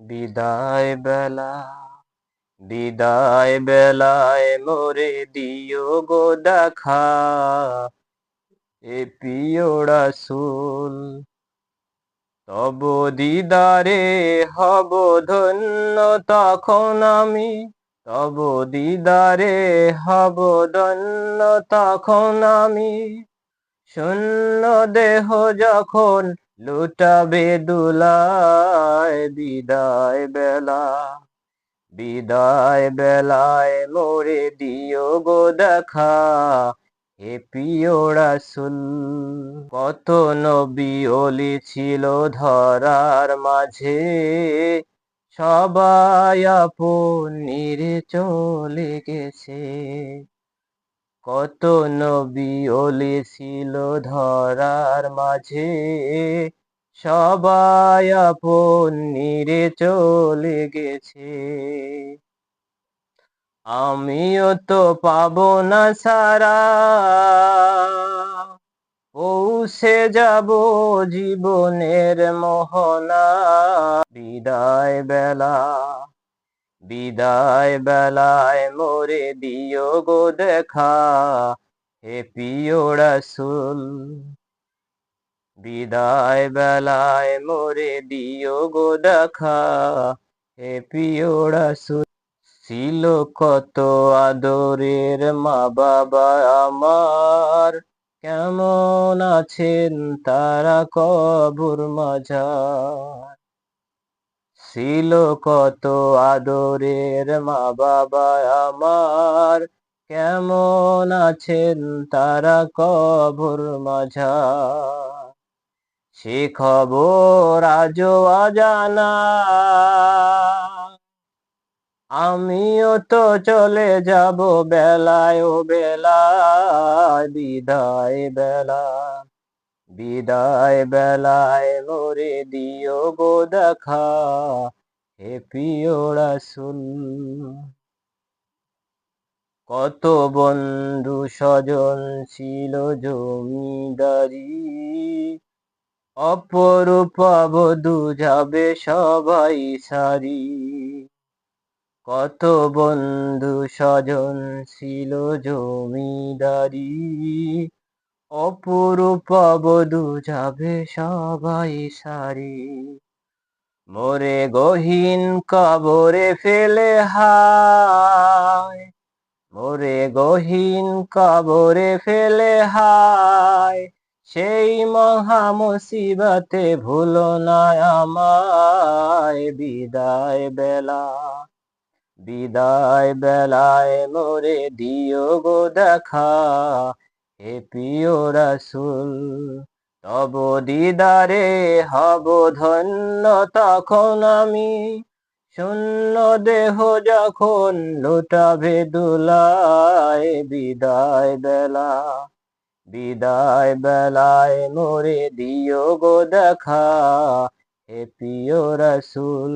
বিদায় বেলা, বিদায় বেলায় মোরে দিও গো দেখা। এ প্রিয় রাসূল, তব দিদারে হব ধন্য তখন আমি। তব দিদারে হব ধন্য তখন আমি। শূন্য দেহ যখন লুটাবে দুলায় বিদায় বেলা, বিদায় বেলায় মোরে দিও গো দেখা। হে প্রিয় রাসুল, কত নবী অলি ছিল ধরার মাঝে। সবাই আপন নিরে চলে গেছে। কত নবী অলি ছিল ধরার মাঝে। সবাই আপন নিরে চলে গেছে। আমিও তো পাব না সারা। পৌঁছে যাব জীবনের মোহনা। বিদায় বেলা বিদায় বেলায় মোরে দিও গো দেখা, হে প্রিয় রাসুল। বিদায় বেলায় মোরে দিও গো দেখা, হে প্রিয় রাসুল। ছিল কত আদরের মা বাবা আমার, কেমন আছেন তারা কবুর মাঝার ছিল কত আদরের মা বাবা আমার। কেমন আছেন তারা কবর মাঝা সে খবর আজও অজানা। আমিও তো চলে যাব বেলায় ও বেলায়, বিদায় বেলা। বিদায় বেলায় মোরে দিও গো দেখা। হে প্রিয় রাসুল, কত বন্ধু স্বজন ছিল জমিদারি। অপরূপ বধু যাবে সবাই সারি। কত বন্ধু স্বজন ছিল জমিদারি। অপরূপ বধু যাবে সবাই সারি। মোরে গহীন কবরে ফেলে হায়। মোরে গহীন কবরে ফেলে হায়। সেই মহা মুসিবতে ভুলো না আমায়। বিদায় বেলা, বিদায় বেলায় মোরে দিও গো দেখা। হে প্রিয় রাসুল, তব দিদারে হব ধন্য তখন আমি। শূন্য দেহ যখন লুটাবে দুলায়, বিদায় বেলা, বিদায় বেলায় মোরে দিও গো দেখা, হে প্রিয় রাসুল।